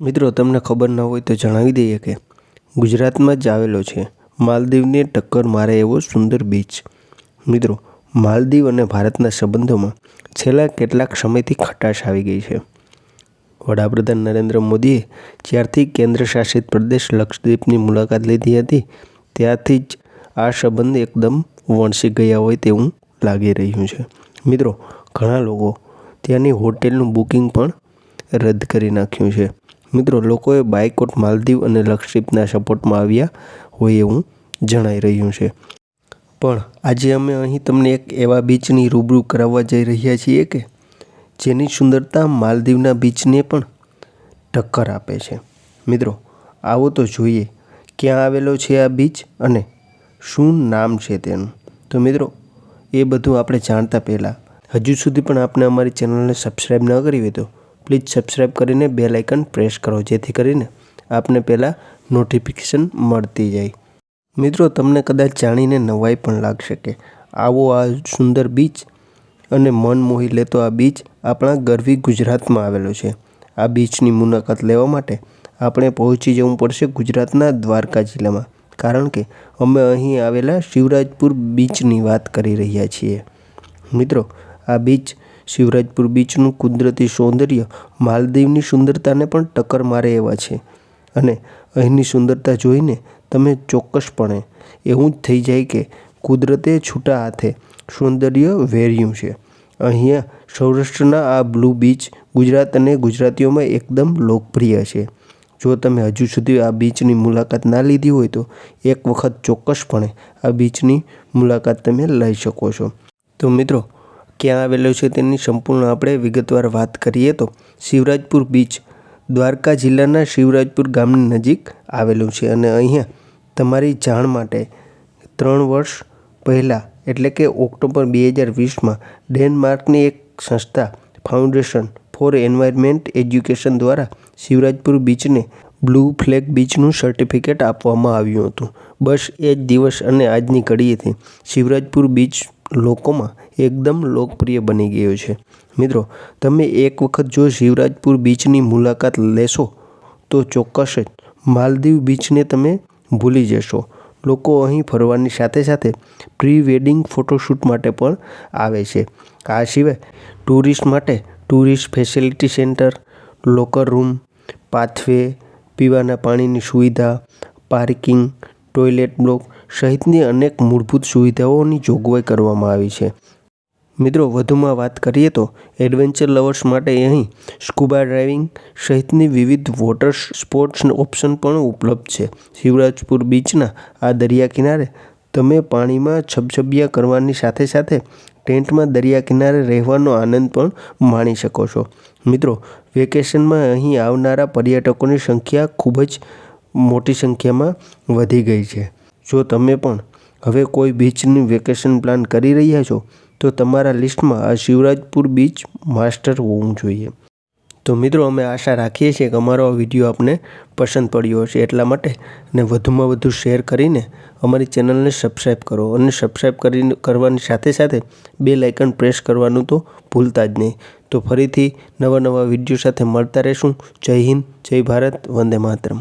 મિત્રો, તમને ખબર ન હોય તો જણાવી દઈએ કે ગુજરાતમાં જ આવેલો છે માલદીવને ટક્કર મારે એવો સુંદર બીચ મિત્રો, માલદીવ અને ભારતના સંબંધોમાં છેલ્લા કેટલાક સમયથી ખટાશ આવી ગઈ છે. વડાપ્રધાન નરેન્દ્ર મોદીએ જ્યારથી કેન્દ્ર શાસિત પ્રદેશ લક્ષદ્વીપની મુલાકાત લીધી હતી, ત્યારથી જ આ સંબંધ એકદમ વણસી ગયા હોય તેવું લાગી રહ્યું છે. મિત્રો, ઘણા લોકો ત્યાંની હોટેલનું બુકિંગ પણ રદ કરી નાખ્યું છે. મિત્રો, લોકોએ બાયકોટ, માલદીવ અને લક્ષદ્વીપના સપોર્ટમાં આવ્યા હોય એવું જણાઈ રહ્યું છે. પણ આજે અમે અહીં તમને એક એવા બીચની રૂબરૂ કરાવવા જઈ રહ્યા છીએ કે જેની સુંદરતા માલદીવના બીચને પણ ટક્કર આપે છે. મિત્રો, આવો તો જોઈએ ક્યાં આવેલો છે આ બીચ અને શું નામ છે તેનું. તો મિત્રો, એ બધું આપણે જાણતા પહેલાં. હજુ સુધી પણ આપણે અમારી ચેનલને સબસ્ક્રાઈબ ન કરી હોય તો પ્લીઝ સબસ્ક્રાઈબ કરીને બે લાઇકન પ્રેસ કરો, જેથી કરીને આપને પહેલાં નોટિફિકેશન મળતી જાય. મિત્રો, તમને કદાચ જાણીને નવાઈ પણ લાગશે કે આવો આ સુંદર બીચ અને મન મોહી લેતો આ બીચ આપણા ગરવી ગુજરાતમાં આવેલો છે. આ બીચની મુલાકાત લેવા માટે આપણે પહોંચી જવું પડશે ગુજરાતના દ્વારકા જિલ્લામાં, કારણ કે અમે અહીં આવેલા શિવરાજપુર બીચની વાત કરી રહ્યા છીએ. મિત્રો, આ બીચ શિવરાજપુર બીચનું કુદરતી સૌંદર્ય માલદીવની સુંદરતાને પણ ટક્કર મારે એવા છે. અને અહીંની સુંદરતા જોઈને તમે ચોક્કસપણે એવું જ થઈ જાય કે કુદરતે છૂટા હાથે સૌંદર્ય વેર્યું છે. અહીંયા સૌરાષ્ટ્રના આ બ્લુ બીચ ગુજરાત અને ગુજરાતીઓમાં એકદમ લોકપ્રિય છે. જો તમે હજુ સુધી આ બીચની મુલાકાત ના લીધી હોય તો એક વખત ચોક્કસપણે આ બીચની મુલાકાત તમે લઈ શકો છો. તો મિત્રો ક્યાં આવેલો છે તેની સંપૂર્ણ આપણે વિગતવાર વાત કરીએ તો શિવરાજપુર બીચ દ્વારકા જિલ્લાના શિવરાજપુર ગામની નજીક આવેલું છે અને અહીંયા તમારી જાણ માટે ત્રણ વર્ષ પહેલાં, એટલે કે ઓક્ટોબર બે હજાર વીસમાં, ડેનમાર્કની એક સંસ્થા, ફાઉન્ડેશન ફોર એન્વાયરમેન્ટ એજ્યુકેશન દ્વારા શિવરાજપુર બીચને બ્લુ ફ્લેગ બીચનું સર્ટિફિકેટ આપવામાં આવ્યું હતું. બસ એ જ દિવસ અને આજની ઘડીએથી શિવરાજપુર બીચ લોકોમાં એકદમ લોકપ્રિય બની ગયો છે. મિત્રો, તમે એક વખત જો શિવરાજપુર બીચની મુલાકાત લેશો, તો ચોક્કસ જ માલદીવ બીચને તમે ભૂલી જશો. લોકો અહીં ફરવાની સાથે સાથે પ્રી વેડિંગ ફોટોશૂટ માટે પણ આવે છે. આ સિવાય ટુરિસ્ટ માટે tourist facility centre, locker room, pathway, પીવાના પાણીની સુવિધા, પાર્કિંગ, ટોયલેટ બ્લોક સહિતની અનેક મૂળભૂત સુવિધાઓની જોગવાઈ કરવામાં આવી છે. મિત્રો, વધુમાં વાત કરીએ તો એડવેન્ચર લવર્સ માટે અહીં સ્કૂબા ડ્રાઇવિંગ સહિતની વિવિધ વોટર સ્પોર્ટ્સ ઓપ્શન પણ ઉપલબ્ધ છે. શિવરાજપુર બીચના આ દરિયા કિનારે તમે પાણીમાં છબછબિયા કરવાની સાથે સાથે ટેન્ટમાં દરિયા કિનારે રહેવાનો આનંદ પણ માણી શકો છો. મિત્રો, વેકેશનમાં અહીં આવનારા પર્યટકોની સંખ્યા ખૂબ જ મોટી સંખ્યામાં વધી ગઈ છે. જો તમે પણ હવે કોઈ બીચની વેકેશન પ્લાન કરી રહ્યા છો, તો તમારા લિસ્ટમાં આ શિવરાજપુર બીચ માસ્ટર હોવું જોઈએ. તો મિત્રો, અમે આશા રાખીએ છીએ કે અમારો આ વીડિયો આપને પસંદ પડ્યો હશે એટલા માટે ને વધુમાં વધુ શેર કરીને અમારી ચેનલને સબસ્ક્રાઈબ કરો અને સબસ્ક્રાઈબ કરીને કરવાની સાથે સાથે બે લાઇકન પ્રેસ કરવાનું તો ભૂલતા જ નહીં. તો ફરીથી નવા નવા વીડિયો સાથે મળતા રહેશું. જય હિન્દ, જય ભારત, વંદે માતરમ.